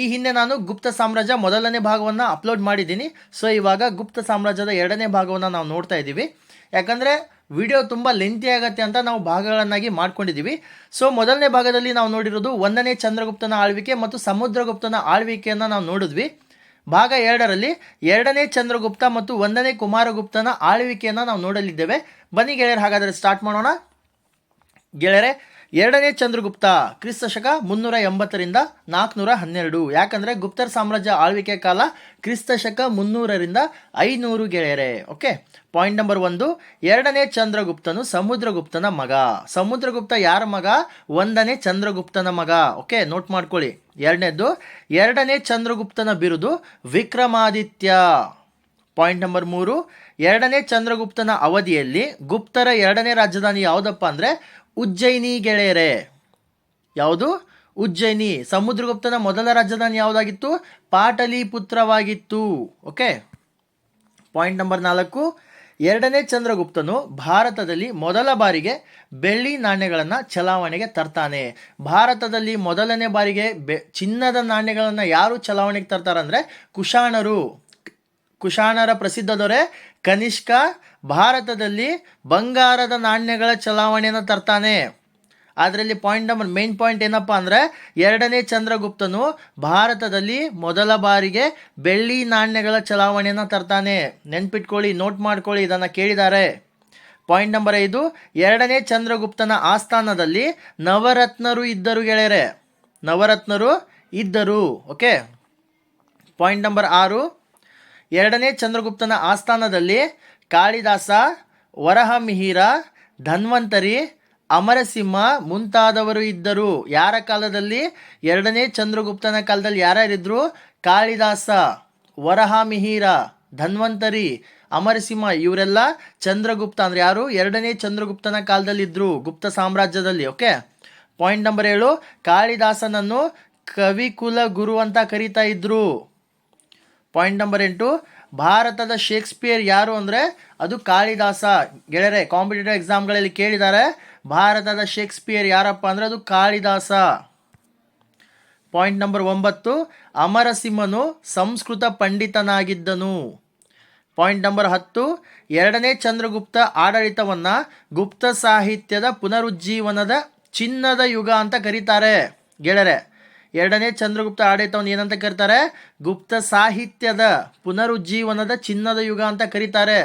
ಈ ಹಿಂದೆ ನಾನು ಗುಪ್ತ ಸಾಮ್ರಾಜ್ಯ ಮೊದಲನೇ ಭಾಗವನ್ನು ಅಪ್ಲೋಡ್ ಮಾಡಿದ್ದೀನಿ. ಸೊ ಇವಾಗ ಗುಪ್ತ ಸಾಮ್ರಾಜ್ಯದ ಎರಡನೇ ಭಾಗವನ್ನು ನಾವು ನೋಡ್ತಾ ಇದ್ದೀವಿ ಯಾಕಂದರೆ ವಿಡಿಯೋ ತುಂಬ ಲೆಂತಿ ಆಗತ್ತೆ ಅಂತ ನಾವು ಭಾಗಗಳನ್ನಾಗಿ ಮಾಡ್ಕೊಂಡಿದ್ದೀವಿ ಸೊ ಮೊದಲನೇ ಭಾಗದಲ್ಲಿ ನಾವು ನೋಡಿರೋದು ಒಂದನೇ ಚಂದ್ರಗುಪ್ತನ ಆಳ್ವಿಕೆ ಮತ್ತು ಸಮುದ್ರಗುಪ್ತನ ಆಳ್ವಿಕೆಯನ್ನು ನಾವು ನೋಡಿದ್ವಿ. ಭಾಗ ಎರಡರಲ್ಲಿ ಎರಡನೇ ಚಂದ್ರಗುಪ್ತ ಮತ್ತು ಒಂದನೇ ಕುಮಾರಗುಪ್ತನ ಆಳ್ವಿಕೆಯನ್ನು ನಾವು ನೋಡಲಿದ್ದೇವೆ. ಬನ್ನಿ ಗೆಳೆಯರು, ಹಾಗಾದರೆ ಸ್ಟಾರ್ಟ್ ಮಾಡೋಣ. ಗೆಳೆಯರೆ ಎರಡನೇ ಚಂದ್ರಗುಪ್ತ, ಕ್ರಿಸ್ತ ಶಕ ಮುನ್ನೂರ ಎಂಬತ್ತರಿಂದ ನಾಲ್ಕುನೂರ ಹನ್ನೆರಡು. ಯಾಕಂದರೆ ಗುಪ್ತರ ಸಾಮ್ರಾಜ್ಯ ಆಳ್ವಿಕೆ ಕಾಲ ಕ್ರಿಸ್ತ ಶಕ ಮುನ್ನೂರರಿಂದ ಐನೂರು ಗೆಳೆಯರೆ. ಓಕೆ? ಪಾಯಿಂಟ್ ನಂಬರ್ ಒಂದು, ಎರಡನೇ ಚಂದ್ರಗುಪ್ತನು ಸಮುದ್ರಗುಪ್ತನ ಮಗ. ಸಮುದ್ರಗುಪ್ತ ಯಾರ ಮಗ? ಒಂದನೇ ಚಂದ್ರಗುಪ್ತನ ಮಗ. ಓಕೆ? ನೋಟ್ ಮಾಡ್ಕೊಳ್ಳಿ. ಎರಡನೇದು ಎರಡನೇ ಚಂದ್ರಗುಪ್ತನ ಬಿರುದು ವಿಕ್ರಮಾದಿತ್ಯ. ಪಾಯಿಂಟ್ ನಂಬರ್ ಮೂರು, ಎರಡನೇ ಚಂದ್ರಗುಪ್ತನ ಅವಧಿಯಲ್ಲಿ ಗುಪ್ತರ ಎರಡನೇ ರಾಜಧಾನಿ ಯಾವುದಪ್ಪ ಅಂದರೆ ಉಜ್ಜಯಿನಿ ಗೆಳೆಯರೆ. ಯಾವುದು? ಉಜ್ಜಯಿನಿ. ಸಮುದ್ರಗುಪ್ತನ ಮೊದಲ ರಾಜಧಾನಿ ಯಾವುದಾಗಿತ್ತು? ಪಾಟಲಿಪುತ್ರವಾಗಿತ್ತು. ಓಕೆ? ಪಾಯಿಂಟ್ ನಂಬರ್ ನಾಲ್ಕು. ಎರಡನೇ ಚಂದ್ರಗುಪ್ತನು ಭಾರತದಲ್ಲಿ ಮೊದಲ ಬಾರಿಗೆ ಬೆಳ್ಳಿ ನಾಣ್ಯಗಳನ್ನು ಚಲಾವಣೆಗೆ ತರ್ತಾನೆ. ಭಾರತದಲ್ಲಿ ಮೊದಲನೇ ಬಾರಿಗೆ ಬೆ, ಚಿನ್ನದ ನಾಣ್ಯಗಳನ್ನು ಯಾರು ಚಲಾವಣೆಗೆ ತರ್ತಾರಂದರೆ ಕುಶಾಣರು. ಕುಶಾಣರ ಪ್ರಸಿದ್ಧ ದೊರೆ ಕನಿಷ್ಕ ಭಾರತದಲ್ಲಿ ಬಂಗಾರದ ನಾಣ್ಯಗಳ ಚಲಾವಣೆಯನ್ನು ತರ್ತಾನೆ. ಅದರಲ್ಲಿ ಪಾಯಿಂಟ್ ನಂಬರ್ ಮೇನ್ ಪಾಯಿಂಟ್ ಏನಪ್ಪ ಅಂದರೆ ಎರಡನೇ ಚಂದ್ರಗುಪ್ತನು ಭಾರತದಲ್ಲಿ ಮೊದಲ ಬಾರಿಗೆ ಬೆಳ್ಳಿ ನಾಣ್ಯಗಳ ಚಲಾವಣೆಯನ್ನು ತರ್ತಾನೆ. ನೆನ್ಪಿಟ್ಕೊಳ್ಳಿ ನೋಟ್ ಮಾಡ್ಕೊಳ್ಳಿ ಇದನ್ನು ಕೇಳಿದ್ದಾರೆ ಪಾಯಿಂಟ್ ನಂಬರ್ ಐದು, ಎರಡನೇ ಚಂದ್ರಗುಪ್ತನ ಆಸ್ಥಾನದಲ್ಲಿ ನವರತ್ನರು ಇದ್ದರು ಗೆಳೆಯರೆ. ನವರತ್ನರು ಇದ್ದರು ಓಕೆ ಪಾಯಿಂಟ್ ನಂಬರ್ ಆರು, ಎರಡನೇ ಚಂದ್ರಗುಪ್ತನ ಆಸ್ಥಾನದಲ್ಲಿ ಕಾಳಿದಾಸ, ವರಹಮಿಹಿರ, ಧನ್ವಂತರಿ, ಅಮರಸಿಂಹ ಮುಂತಾದವರು ಇದ್ದರು. ಯಾರ ಕಾಲದಲ್ಲಿ? ಎರಡನೇ ಚಂದ್ರಗುಪ್ತನ ಕಾಲದಲ್ಲಿ ಯಾರ್ಯಾರಿದ್ರು ಕಾಳಿದಾಸ, ವರಹಮಿಹಿರ, ಧನ್ವಂತರಿ, ಅಮರಸಿಂಹ ಇವರೆಲ್ಲ ಚಂದ್ರಗುಪ್ತ ಅಂದರೆ ಯಾರು? ಎರಡನೇ ಚಂದ್ರಗುಪ್ತನ ಕಾಲದಲ್ಲಿ ಇದ್ದರು ಗುಪ್ತ ಸಾಮ್ರಾಜ್ಯದಲ್ಲಿ, ಓಕೆ? ಪಾಯಿಂಟ್ ನಂಬರ್ ಏಳು, ಕಾಳಿದಾಸನನ್ನು ಕವಿಕುಲ ಗುರು ಅಂತ ಕರೀತಾ ಇದ್ರು. ಪಾಯಿಂಟ್ ನಂಬರ್ ಎಂಟು ಭಾರತದ ಶೇಕ್ಸ್ಪಿಯರ್ ಯಾರು ಅಂದರೆ ಅದು ಕಾಳಿದಾಸ. ಗೆಳೆಯರೆ ಕಾಂಪಿಟೇಟಿವ್ ಎಕ್ಸಾಮ್ಗಳಲ್ಲಿ ಕೇಳಿದ್ದಾರೆ ಭಾರತದ ಶೇಕ್ಸ್ಪಿಯರ್ ಯಾರಪ್ಪ ಅಂದರೆ ಅದು ಕಾಳಿದಾಸ. ಪಾಯಿಂಟ್ ನಂಬರ್ ಒಂಬತ್ತು, ಅಮರಸಿಂಹನು ಸಂಸ್ಕೃತ ಪಂಡಿತನಾಗಿದ್ದನು. ಪಾಯಿಂಟ್ ನಂಬರ್ ಹತ್ತು, ಎರಡನೇ ಚಂದ್ರಗುಪ್ತ ಆಡಳಿತವನ್ನು ಗುಪ್ತ ಸಾಹಿತ್ಯದ ಪುನರುಜ್ಜೀವನದ ಚಿನ್ನದ ಯುಗ ಅಂತ ಕರೀತಾರೆ. ಗೆಳೆಯರೆ ಎರಡನೇ ಚಂದ್ರಗುಪ್ತ ಆಡಳಿತವನ್ನು ಏನಂತ ಕರೀತಾರೆ? ಗುಪ್ತ ಸಾಹಿತ್ಯದ ಪುನರುಜ್ಜೀವನದ ಚಿನ್ನದ ಯುಗ ಅಂತ ಕರೀತಾರೆ.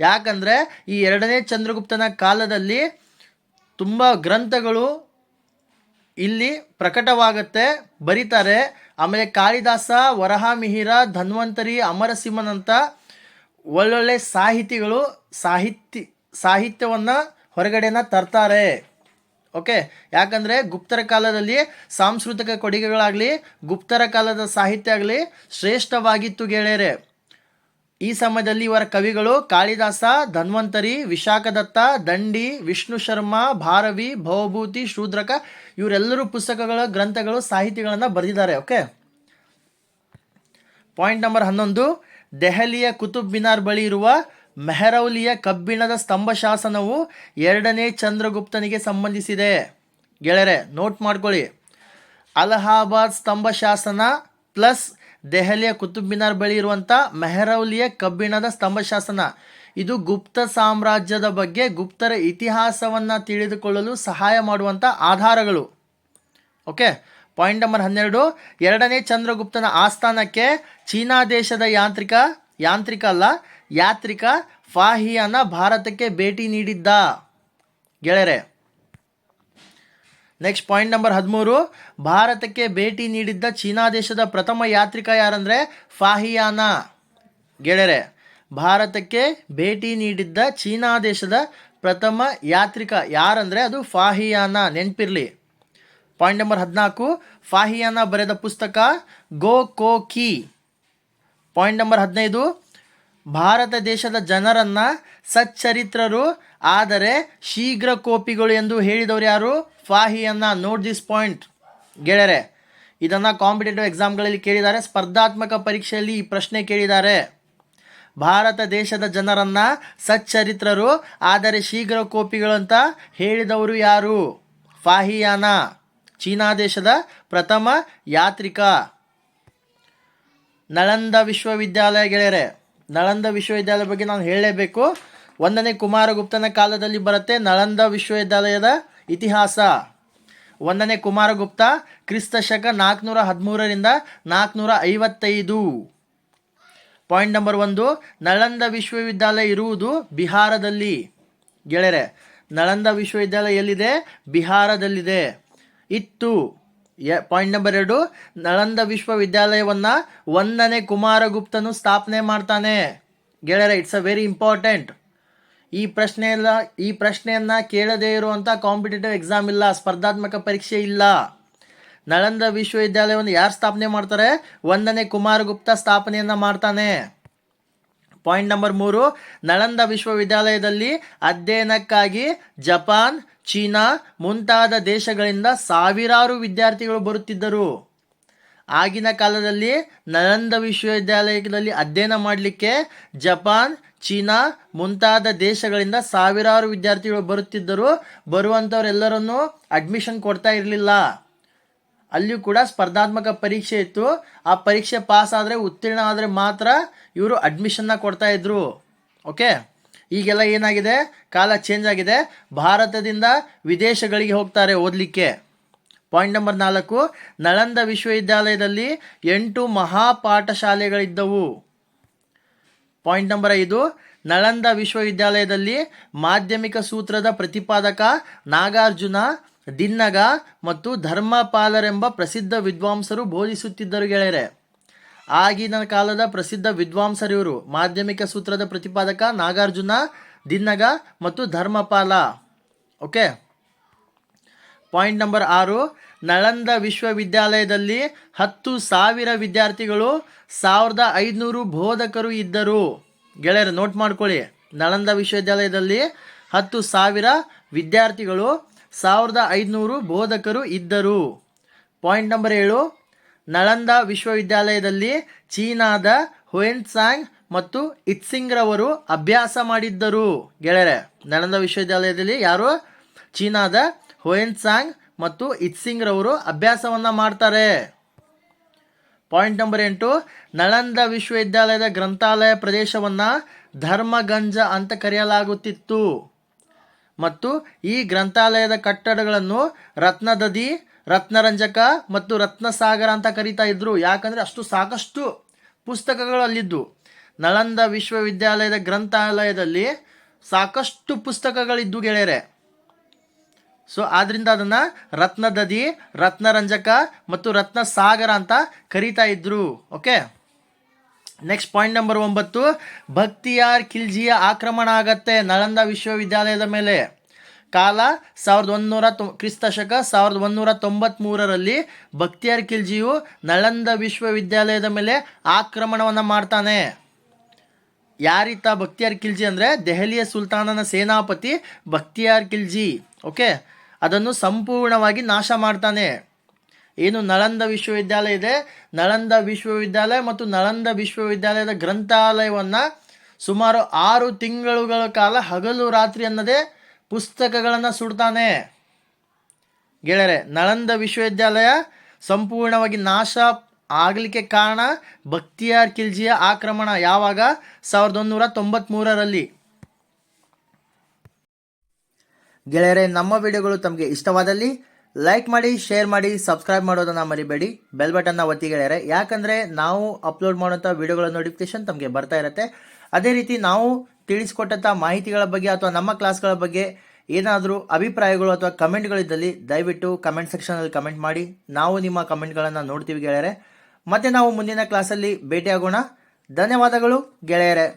ಯಾಕಂದರೆ ಈ ಎರಡನೇ ಚಂದ್ರಗುಪ್ತನ ಕಾಲದಲ್ಲಿ ತುಂಬ ಗ್ರಂಥಗಳು ಇಲ್ಲಿ ಪ್ರಕಟವಾಗುತ್ತೆ. ಬರೀತಾರೆ, ಆಮೇಲೆ ಕಾಳಿದಾಸ, ವರಹಮಿಹಿರ, ಧನ್ವಂತರಿ ಅಮರಸಿಂಹನಂತ ಒಳ್ಳೊಳ್ಳೆ ಸಾಹಿತಿಗಳು ಸಾಹಿತ್ಯ, ಸಾಹಿತ್ಯವನ್ನು ಹೊರಗಡೆನ ತರ್ತಾರೆ. ಓಕೆ? ಯಾಕಂದರೆ ಗುಪ್ತರ ಕಾಲದಲ್ಲಿ ಸಾಂಸ್ಕೃತಿಕ ಕೊಡುಗೆಗಳಾಗಲಿ, ಗುಪ್ತರ ಕಾಲದ ಸಾಹಿತ್ಯ ಆಗಲಿ ಶ್ರೇಷ್ಠವಾಗಿತ್ತು ಗೆಳೆಯರೆ. ಈ ಸಮಯದಲ್ಲಿ ಇವರ ಕವಿಗಳು ಕಾಳಿದಾಸ, ಧನ್ವಂತರಿ, ವಿಶಾಖದತ್ತ, ದಂಡಿ, ವಿಷ್ಣು ಶರ್ಮಾ, ಭಾರವಿ, ಭವಭೂತಿ, ಶೂದ್ರಕ ಇವರೆಲ್ಲರೂ ಪುಸ್ತಕಗಳ ಗ್ರಂಥಗಳು ಸಾಹಿತಿಗಳನ್ನು ಬರೆದಿದ್ದಾರೆ, ಓಕೆ? ಪಾಯಿಂಟ್ ನಂಬರ್ ಹನ್ನೊಂದು, ದೆಹಲಿಯ ಕುತುಬ್ ಮಿನಾರ್ ಬಳಿ ಇರುವ ಮೆಹರೌಲಿಯ ಕಬ್ಬಿಣದ ಸ್ತಂಭ ಶಾಸನವು ಎರಡನೇ ಚಂದ್ರಗುಪ್ತನಿಗೆ ಸಂಬಂಧಿಸಿದೆ. ಗೆಳೆಯರೆ ನೋಟ್ ಮಾಡ್ಕೊಳ್ಳಿ. ಅಲಹಾಬಾದ್ ಸ್ತಂಭ ಶಾಸನ ಪ್ಲಸ್ ದೆಹಲಿಯ ಕುತುಬ್ ಮಿನಾರ್ ಬಳಿ ಇರುವಂಥ ಮೆಹರೌಲಿಯ ಕಬ್ಬಿಣದ ಸ್ತಂಭ ಶಾಸನ ಇದು ಗುಪ್ತ ಸಾಮ್ರಾಜ್ಯದ ಬಗ್ಗೆ ಗುಪ್ತರ ಇತಿಹಾಸವನ್ನು ತಿಳಿದುಕೊಳ್ಳಲು ಸಹಾಯ ಮಾಡುವಂಥ ಆಧಾರಗಳು. ಓಕೆ ಪಾಯಿಂಟ್ ನಂಬರ್ ಹನ್ನೆರಡು. ಎರಡನೇ ಚಂದ್ರಗುಪ್ತನ ಆಸ್ಥಾನಕ್ಕೆ ಚೀನಾ ದೇಶದ ಯಾಂತ್ರಿಕ ಯಾಂತ್ರಿಕ ಅಲ್ಲ, ಯಾತ್ರಿಕ ಫಾಹಿಯಾನ ಭಾರತಕ್ಕೆ ಭೇಟಿ ನೀಡಿದ್ದ. ಗೆಳೆಯರೆ ನೆಕ್ಸ್ಟ್ ಪಾಯಿಂಟ್ ನಂಬರ್ ಹದಿಮೂರು, ಭಾರತಕ್ಕೆ ಭೇಟಿ ನೀಡಿದ್ದ ಚೀನಾ ದೇಶದ ಪ್ರಥಮ ಯಾತ್ರಿಕ ಯಾರಂದರೆ ಫಾಹಿಯಾನ. ಗೆಳೆರೆ ಭಾರತಕ್ಕೆ ಭೇಟಿ ನೀಡಿದ್ದ ಚೀನಾ ದೇಶದ ಪ್ರಥಮ ಯಾತ್ರಿಕ ಯಾರಂದರೆ ಅದು ಫಾಹಿಯಾನ, ನೆನಪಿರಲಿ. ಪಾಯಿಂಟ್ ನಂಬರ್ ಹದಿನಾಲ್ಕು, ಫಾಹಿಯಾನ ಬರೆದ ಪುಸ್ತಕ ಗೋ ಕೋ ಕಿ. ಪಾಯಿಂಟ್ ನಂಬರ್ ಹದಿನೈದು. ಭಾರತ ದೇಶದ ಜನರನ್ನು ಸಚ್ಚರಿತ್ರರು, ಆದರೆ ಶೀಘ್ರ ಕೋಪಿಗಳು ಎಂದು ಹೇಳಿದವರು ಯಾರು? ಫಾಹಿಯನ್ನ ನೋಟ್ ದಿಸ್ ಪಾಯಿಂಟ್. ಗೆಳೆಯರೆ, ಇದನ್ನು ಕಾಂಪಿಟೇಟಿವ್ ಎಕ್ಸಾಮ್ಗಳಲ್ಲಿ ಕೇಳಿದ್ದಾರೆ. ಸ್ಪರ್ಧಾತ್ಮಕ ಪರೀಕ್ಷೆಯಲ್ಲಿ ಈ ಪ್ರಶ್ನೆ ಕೇಳಿದ್ದಾರೆ. ಭಾರತ ದೇಶದ ಜನರನ್ನು ಸಚ್ಚರಿತ್ರರು, ಆದರೆ ಶೀಘ್ರ ಕೋಪಿಗಳು ಅಂತ ಹೇಳಿದವರು ಯಾರು? ಫಾಹಿಯಾನ, ಚೀನಾ ದೇಶದ ಪ್ರಥಮ ಯಾತ್ರಿಕ. ನಳಂದ ವಿಶ್ವವಿದ್ಯಾಲಯ ಗೆಳೆಯರೆ, ನಳಂದ ವಿಶ್ವವಿದ್ಯಾಲಯ ಬಗ್ಗೆ ನಾನು ಹೇಳಲೇಬೇಕು. ಒಂದನೇ ಕುಮಾರಗುಪ್ತನ ಕಾಲದಲ್ಲಿ ಬರುತ್ತೆ ನಳಂದ ವಿಶ್ವವಿದ್ಯಾಲಯದ ಇತಿಹಾಸ. ಒಂದನೇ ಕುಮಾರಗುಪ್ತ ಕ್ರಿಸ್ತ ಶಕ ನಾಲ್ಕುನೂರ ಹದಿಮೂರರಿಂದ ನಾಲ್ಕುನೂರ ಐವತ್ತೈದು ಪಾಯಿಂಟ್ ನಂಬರ್ ಒಂದು, ನಳಂದ ವಿಶ್ವವಿದ್ಯಾಲಯ ಇರುವುದು ಬಿಹಾರದಲ್ಲಿ. ಗೆಳೆರೆ ನಳಂದ ವಿಶ್ವವಿದ್ಯಾಲಯ ಎಲ್ಲಿದೆ? ಬಿಹಾರದಲ್ಲಿದೆ. ಇತ್ತು. ಪಾಯಿಂಟ್ ನಂಬರ್ ಎರಡು, ನಳಂದ ವಿಶ್ವವಿದ್ಯಾಲಯವನ್ನ ಒಂದನೇ ಕುಮಾರಗುಪ್ತನು ಸ್ಥಾಪನೆ ಮಾಡ್ತಾನೆ. ಗೆಳೆಯರ ಇಟ್ಸ್ ಅ ವೆರಿ ಇಂಪಾರ್ಟೆಂಟ್ ಈ ಪ್ರಶ್ನೆ ಎಲ್ಲ ಈ ಪ್ರಶ್ನೆಯನ್ನ ಕೇಳದೇ ಇರುವಂತ ಕಾಂಪಿಟೇಟಿವ್ ಎಕ್ಸಾಮ್ ಇಲ್ಲ, ಸ್ಪರ್ಧಾತ್ಮಕ ಪರೀಕ್ಷೆ ಇಲ್ಲ. ನಳಂದ ವಿಶ್ವವಿದ್ಯಾಲಯವನ್ನು ಯಾರು ಸ್ಥಾಪನೆ ಮಾಡ್ತಾರೆ? ಒಂದನೇ ಕುಮಾರಗುಪ್ತ ಸ್ಥಾಪನೆಯನ್ನ ಮಾಡ್ತಾನೆ. ಪಾಯಿಂಟ್ ನಂಬರ್ ಮೂರು, ನಳಂದ ವಿಶ್ವವಿದ್ಯಾಲಯದಲ್ಲಿ ಅಧ್ಯಯನಕ್ಕಾಗಿ ಜಪಾನ್ ಚೀನಾ ಮುಂತಾದ ದೇಶಗಳಿಂದ ಸಾವಿರಾರು ವಿದ್ಯಾರ್ಥಿಗಳು ಬರುತ್ತಿದ್ದರು. ಆಗಿನ ಕಾಲದಲ್ಲಿ ನಳಂದ ವಿಶ್ವವಿದ್ಯಾಲಯದಲ್ಲಿ ಅಧ್ಯಯನ ಮಾಡಲಿಕ್ಕೆ ಜಪಾನ್, ಚೀನಾ ಮುಂತಾದ ದೇಶಗಳಿಂದ ಸಾವಿರಾರು ವಿದ್ಯಾರ್ಥಿಗಳು ಬರುತ್ತಿದ್ದರು. ಬರುವಂಥವರೆಲ್ಲರನ್ನು ಅಡ್ಮಿಷನ್ ಕೊಡ್ತಾ ಇರಲಿಲ್ಲ. ಅಲ್ಲಿಯೂ ಕೂಡ ಸ್ಪರ್ಧಾತ್ಮಕ ಪರೀಕ್ಷೆ ಇತ್ತು. ಆ ಪರೀಕ್ಷೆ ಪಾಸ್ ಆದರೆ ಉತ್ತೀರ್ಣ ಆದರೆ ಮಾತ್ರ ಇವರು ಅಡ್ಮಿಷನ್ನ ಕೊಡ್ತಾ ಇದ್ರು. ಓಕೆ ಈಗೆಲ್ಲ ಏನಾಗಿದೆ? ಕಾಲ ಚೇಂಜ್ ಆಗಿದೆ. ಭಾರತದಿಂದ ವಿದೇಶಗಳಿಗೆ ಹೋಗ್ತಾರೆ ಓದಲಿಕ್ಕೆ. ಪಾಯಿಂಟ್ ನಂಬರ್ ನಾಲ್ಕು, ನಳಂದ ವಿಶ್ವವಿದ್ಯಾಲಯದಲ್ಲಿ ಎಂಟು ಮಹಾಪಾಠಶಾಲೆಗಳಿದ್ದವು. ಪಾಯಿಂಟ್ ನಂಬರ್ ಐದು, ನಳಂದ ವಿಶ್ವವಿದ್ಯಾಲಯದಲ್ಲಿ ಮಾಧ್ಯಮಿಕ ಸೂತ್ರದ ಪ್ರತಿಪಾದಕ ನಾಗಾರ್ಜುನ, ದಿನ್ನಗ ಮತ್ತು ಧರ್ಮಪಾಲರೆಂಬ ಪ್ರಸಿದ್ಧ ವಿದ್ವಾಂಸರು ಬೋಧಿಸುತ್ತಿದ್ದರು ಗೆಳೆಯರೆ. ಆಗಿನ ಕಾಲದ ಪ್ರಸಿದ್ಧ ವಿದ್ವಾಂಸರಿವರು ಮಾಧ್ಯಮಿಕ ಸೂತ್ರದ ಪ್ರತಿಪಾದಕ ನಾಗಾರ್ಜುನ, ದಿನ್ನಗ ಮತ್ತು ಧರ್ಮಪಾಲ. ಓಕೆ? ಪಾಯಿಂಟ್ ನಂಬರ್ ಆರು. ನಳಂದ ವಿಶ್ವವಿದ್ಯಾಲಯದಲ್ಲಿ ಹತ್ತು ಸಾವಿರ ವಿದ್ಯಾರ್ಥಿಗಳು ಸಾವಿರದ ಐದುನೂರು ಬೋಧಕರು ಇದ್ದರು. ಗೆಳೆಯರು ನೋಟ್ ಮಾಡ್ಕೊಳ್ಳಿ. ನಳಂದ ವಿಶ್ವವಿದ್ಯಾಲಯದಲ್ಲಿ ಹತ್ತು ಸಾವಿರ ವಿದ್ಯಾರ್ಥಿಗಳು ಸಾವಿರದ ಐದುನೂರು ಬೋಧಕರು ಇದ್ದರು. ಪಾಯಿಂಟ್ ನಂಬರ್ ಏಳು. ನಳಂದ ವಿಶ್ವವಿದ್ಯಾಲಯದಲ್ಲಿ ಚೀನಾದ ಹುಯೆನ್ಸಾಂಗ್ ಮತ್ತು ಇತ್ಸಿಂಗ್ರವರು ಅಭ್ಯಾಸ ಮಾಡಿದ್ದರು. ಗೆಳೆಯರೆ, ನಳಂದ ವಿಶ್ವವಿದ್ಯಾಲಯದಲ್ಲಿ ಯಾರು? ಚೀನಾದ ಹುಯೆನ್ಸಾಂಗ್ ಮತ್ತು ಇತ್ಸಿಂಗ್ರವರು ಅಭ್ಯಾಸವನ್ನ ಮಾಡ್ತಾರೆ. ಪಾಯಿಂಟ್ ನಂಬರ್ ಎಂಟು, ನಳಂದ ವಿಶ್ವವಿದ್ಯಾಲಯದ ಗ್ರಂಥಾಲಯ ಪ್ರದೇಶವನ್ನು ಧರ್ಮಗಂಜ ಅಂತ ಕರೆಯಲಾಗುತ್ತಿತ್ತು. ಮತ್ತು ಈ ಗ್ರಂಥಾಲಯದ ಕಟ್ಟಡಗಳನ್ನು ರತ್ನದದಿ ರತ್ನರಂಜಕ ಮತ್ತು ರತ್ನಸಾಗರ ಅಂತ ಕರೀತಾ ಇದ್ರು. ಯಾಕಂದ್ರೆ ಅಷ್ಟು ಸಾಕಷ್ಟು ಪುಸ್ತಕಗಳು ಅಲ್ಲಿದ್ದು. ನಳಂದ ವಿಶ್ವವಿದ್ಯಾಲಯದ ಗ್ರಂಥಾಲಯದಲ್ಲಿ ಸಾಕಷ್ಟು ಪುಸ್ತಕಗಳಿದ್ದು ಗೆಳೆಯರೆ. ಸೊ ಆದ್ರಿಂದ ಅದನ್ನ ರತ್ನದದಿ, ರತ್ನರಂಜಕ ಮತ್ತು ರತ್ನಸಾಗರ ಅಂತ ಕರೀತಾ ಇದ್ರು. ಓಕೆ ನೆಕ್ಸ್ಟ್ ಪಾಯಿಂಟ್ ನಂಬರ್ ಒಂಬತ್ತು. ಭಕ್ತಿಯಾರ್ ಖಿಲ್ಜಿಯ ಆಕ್ರಮಣ ಆಗತ್ತೆ ನಳಂದ ವಿಶ್ವವಿದ್ಯಾಲಯದ ಮೇಲೆ. ಕಾಲ ಸಾವಿರದ ಒಂದೂರ ತೊ ಕ್ರಿಸ್ತ ಶಕ ಸಾವಿರದ ಒಂದೂರ ತೊಂಬತ್ಮೂರರಲ್ಲಿ ಭಕ್ತಿಯಾರ್ ಖಿಲ್ಜಿಯು ನಳಂದ ವಿಶ್ವವಿದ್ಯಾಲಯದ ಮೇಲೆ ಆಕ್ರಮಣವನ್ನು ಮಾಡ್ತಾನೆ. ಯಾರಿತ ಭಕ್ತಿಯಾರ್ ಖಿಲ್ಜಿ ಅಂದರೆ ದೆಹಲಿಯ ಸುಲ್ತಾನನ ಸೇನಾಪತಿ ಭಕ್ತಿಯಾರ್ ಖಿಲ್ಜಿ, ಓಕೆ? ಅದನ್ನು ಸಂಪೂರ್ಣವಾಗಿ ನಾಶ ಮಾಡ್ತಾನೆ. ಏನು ನಳಂದ ವಿಶ್ವವಿದ್ಯಾಲಯ ಇದೆ? ನಳಂದ ವಿಶ್ವವಿದ್ಯಾಲಯ ಮತ್ತು ನಳಂದ ವಿಶ್ವವಿದ್ಯಾಲಯದ ಗ್ರಂಥಾಲಯವನ್ನು ಸುಮಾರು ಆರು ತಿಂಗಳುಗಳ ಕಾಲ ಹಗಲು ರಾತ್ರಿ ಅನ್ನದೇ ಪುಸ್ತಕಗಳನ್ನು ಸುಡ್ತಾನೆ. ಗೆಳೆಯರೆ, ನಳಂದ ವಿಶ್ವವಿದ್ಯಾಲಯ ಸಂಪೂರ್ಣವಾಗಿ ನಾಶ ಆಗಲಿಕ್ಕೆ ಕಾರಣ ಬಕ್ತಿಯಾರ್ ಖಿಲ್ಜಿಯ ಆಕ್ರಮಣ ಯಾವಾಗ? ಸಾವಿರದ ಒಂದೂರ ತೊಂಬತ್ಮೂರರಲ್ಲಿ. ಗೆಳೆಯರೆ, ನಮ್ಮ ವಿಡಿಯೋಗಳು ತಮಗೆ ಇಷ್ಟವಾದಲ್ಲಿ ಲೈಕ್ ಮಾಡಿ, ಶೇರ್ ಮಾಡಿ, ಸಬ್ಸ್ಕ್ರೈಬ್ ಮಾಡೋದನ್ನು ಮರಿಬೇಡಿ. ಬೆಲ್ ಬಟನ್ನ ಒತ್ತಿ ಗೆಳೆಯರೆ. ಯಾಕಂದರೆ ನಾವು ಅಪ್ಲೋಡ್ ಮಾಡುವಂಥ ವಿಡಿಯೋಗಳ ನೋಟಿಫಿಕೇಶನ್ ತಮಗೆ ಬರ್ತಾ ಇರುತ್ತೆ. ಅದೇ ರೀತಿ ನಾವು ತಿಳಿಸ್ಕೊಟ್ಟಂಥ ಮಾಹಿತಿಗಳ ಬಗ್ಗೆ ಅಥವಾ ನಮ್ಮ ಕ್ಲಾಸ್ಗಳ ಬಗ್ಗೆ ಏನಾದರೂ ಅಭಿಪ್ರಾಯಗಳು ಅಥವಾ ಕಮೆಂಟ್ಗಳಿದ್ದಲ್ಲಿ ದಯವಿಟ್ಟು ಕಮೆಂಟ್ ಸೆಕ್ಷನಲ್ಲಿ ಕಮೆಂಟ್ ಮಾಡಿ. ನಾವು ನಿಮ್ಮ ಕಮೆಂಟ್ಗಳನ್ನು ನೋಡ್ತೀವಿ ಗೆಳೆಯರೆ. ಮತ್ತೆ ನಾವು ಮುಂದಿನ ಕ್ಲಾಸಲ್ಲಿ ಭೇಟಿಯಾಗೋಣ. ಧನ್ಯವಾದಗಳು ಗೆಳೆಯರೆ.